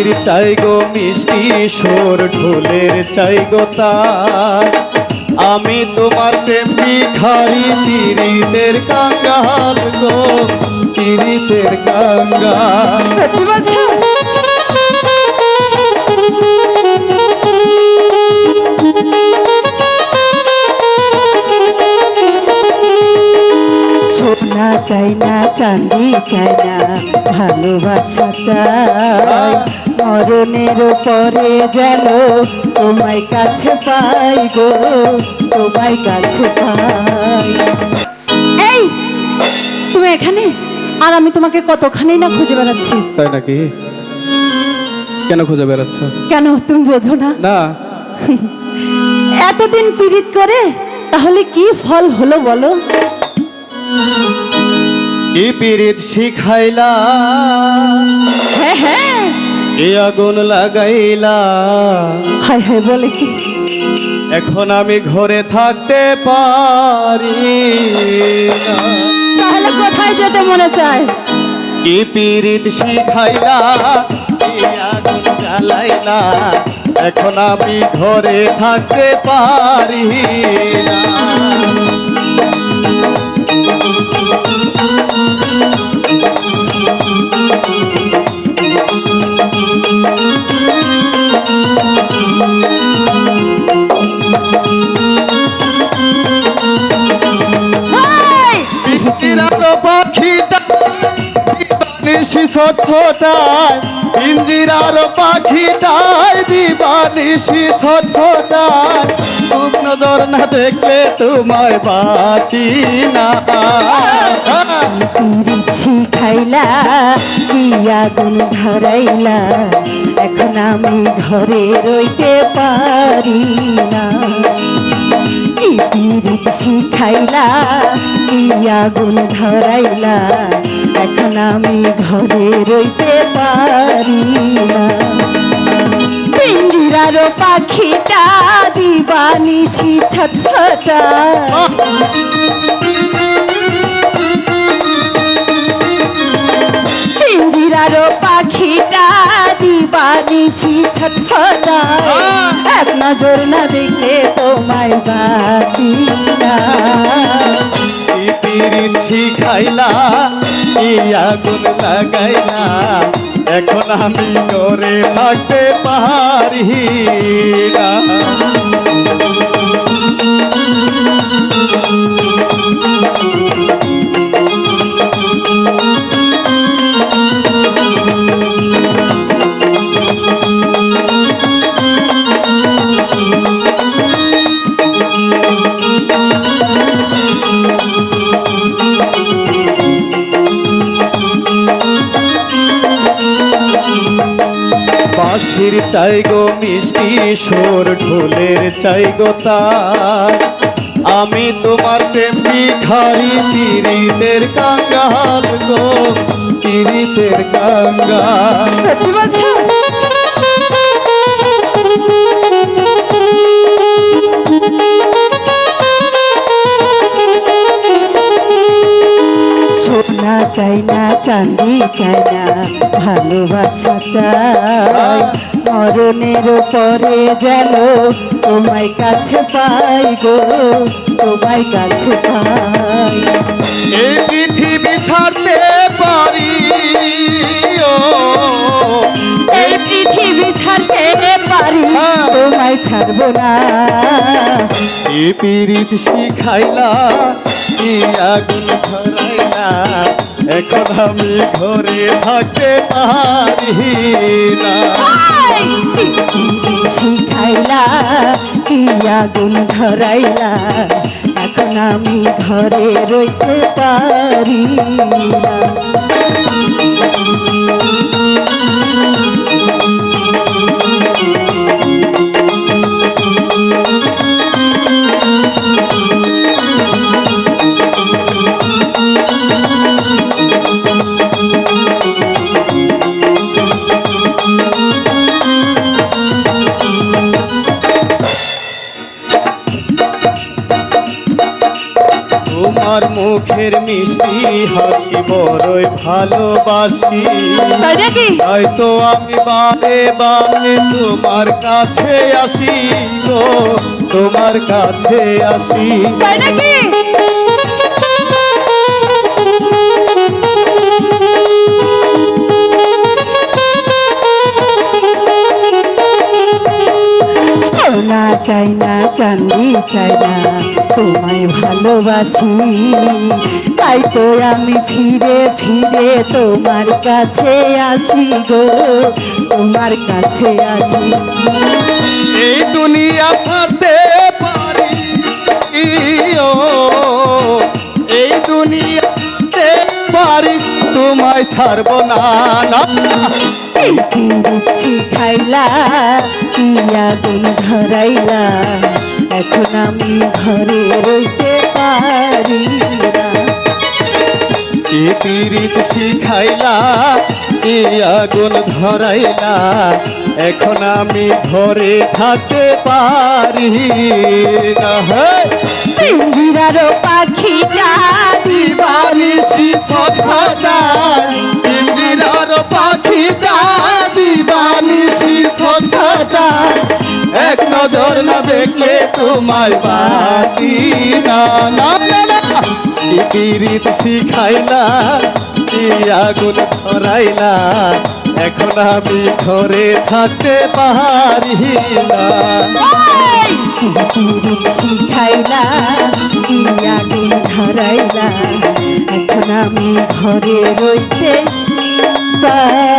বাঁশির চাই গো মিষ্টি সুর ঢোলের চাই গো তার আমি তোমার প্রেম ভিখারি চিরিতের কাঙ্গাল গো চিরিতের কাঙ্গাল। সোনা চাই না চাঁদি চাই না ভালোবাসা চাই। মরণের পরে যেন তোমায় কাছে পাই গো তোমায় কাছে পাই। এই তুমি এখানে? আর আমি তোমাকে কতখানি না খুঁজে বেড়াচ্ছি? তাই নাকি? কেন খুঁজে বেড়াচ্ছ? কেন তুমি বোঝো না? না। এতদিন পীড়িত করে তাহলে কি ফল হলো বলো? কি পীড়িত শিখাইলা। হ্যাঁ হ্যাঁ। এ আগুন লাগাইলা। হায় হায় বলে কি? এখন আমি ঘরে থাকতে পারি না। তাহলে কোথায় যেতে মনে চায়? কি পীড়িত শিখাইলা কি আগুন জ্বালাইলা। এখন আমি ঘরে থাকতে পারি না। ছটফটায় পিঞ্জিরার পাখিটায় দিবানিশি ছটফটায় চোখ নজর না দেখলে তোমায় বাঁচি না। পিরিছি খাইলা, কি আগুন ধরাইলা, এখন আমি ঘরে রইতে পারি না। কি শিখাইলা কি আগুন ধরাইলা এখন আমি ঘরে রইতে পারি না। পিঞ্জিরার পাখিটা দিবানিশি ছটফটা। পিঞ্জিরার পাখিটা দিবানিশি ছটফটায় এক নজর না দেখলে তোমায় বাঁচি না। খাইলা শিখাইলা কি আগুন লাগাইলা? এখন আমি করে থাকতে পারি না চাই গো মিষ্টি সুর ঢোলের চাই গো তার। আমি তোমার প্রেম ভিখারি চিরিতের কাঙ্গাল গো চিরিতের কাঙ্গাল। সোনা চাই না চাঁদি চাই না ভালোবাসা চাই। মরণের পরে যেন তোমায় কাছে পাই গো তোমায় কাছে পাই। এই পৃথিবী ছাড়তে পারি এই পৃথিবী ছাড়তে পারি হ্যাঁ। তোমায় ছাড়বো না। এ পীড়িত শিখাইলা আগুন ধরাইলা। এখন আমি ঘরে থাকতে পারি না। শিখাইলা, কি আগুন ধরাইলা, এখন আমি ঘরে রইতে পারি না। তোমার মুখের মিষ্টি হাসি বড়ই ভালোবাসি। তাই নাকি? তো আমি বারে বারে তোমার কাছে আসি গো তোমার কাছে আসি। চাই না চাঁদি চাই না। তোমায় ভালোবাসি। তাই তো আমি ফিরে ফিরে তোমার কাছে আসি গো তোমার কাছে আসি। এই দুনিয়া ছাড়তে পারি ও এই দুনিয়াতে পারি তোমায় ছাড়বো না না। খাইলা ইয়া গুণ ধরাইলা। এখন আমি ঘরে রইতে পারি না। এ পিরিত শিখাইলা এ আগুন ধরাইলা এখন আমি ঘরে থাকতে পারি না। পাখি জানি দিবানিসি ছটফটায় ইন্দিরার পাখি যা দিবানিসি ছটফটায় এক নজর না দেখলে তোমায় বাঁচি না। শিখাইলা আগুন ধরাইলা। এখন আমি ঘরে থাকতে পারি শিখাইলা গুণ ধরাইলা। এখন আমি ঘরে রইতে পারি